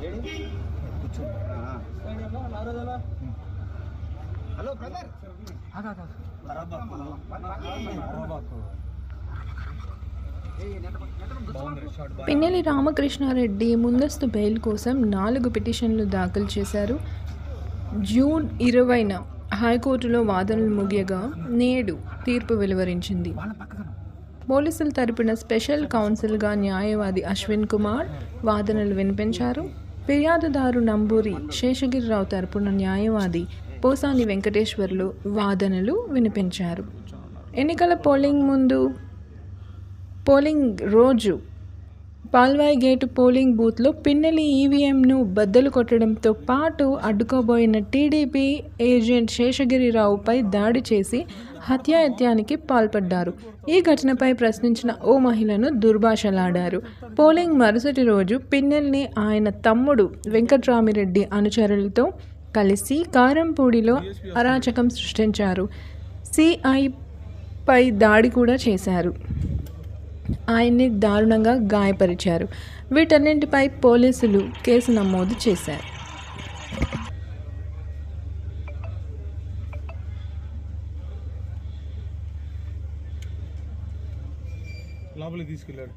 Hello brother. Pinnelli Ramakrishna Reddy ముందస్తు bail కోసం నాలుగు పిటిషన్లు దాఖలు చేశారు. జూన్ ఇరవైన హైకోర్టులో వాదనలు ముగియగా నేడు తీర్పు వెలువరించింది. పోలీసుల తరపున స్పెషల్ కౌన్సిల్గా న్యాయవాది అశ్విన్ కుమార్ వాదనలు వినిపించారు. ఫిర్యాదుదారు నంబూరి శేషగిరిరావు తరపున న్యాయవాది పోసాని వెంకటేశ్వర్లు వాదనలు వినిపించారు. ఎన్నికల పోలింగ్ ముందు పోలింగ్ రోజు పాల్వాయి గేటు పోలింగ్ బూత్లో పిన్నెలి ఈవీఎంను బద్దలు కొట్టడంతో పాటు అడ్డుకోబోయిన టీడీపీ ఏజెంట్ శేషగిరిరావుపై దాడి చేసి హత్యాయత్యానికి పాల్పడ్డారు. ఈ ఘటనపై ప్రశ్నించిన ఓ మహిళను దుర్భాషలాడారు. పోలింగ్ మరుసటి రోజు పిన్నెల్ని ఆయన తమ్ముడు వెంకట్రామిరెడ్డి అనుచరులతో కలిసి కారంపూడిలో అరాచకం సృష్టించారు. సిఐపై దాడి కూడా చేశారు. ఆయన్ని దారుణంగా గాయపరిచారు. వీటన్నింటిపై పోలీసులు కేసు నమోదు చేశారు. లోపలికి తీసుకెళ్ళాడు.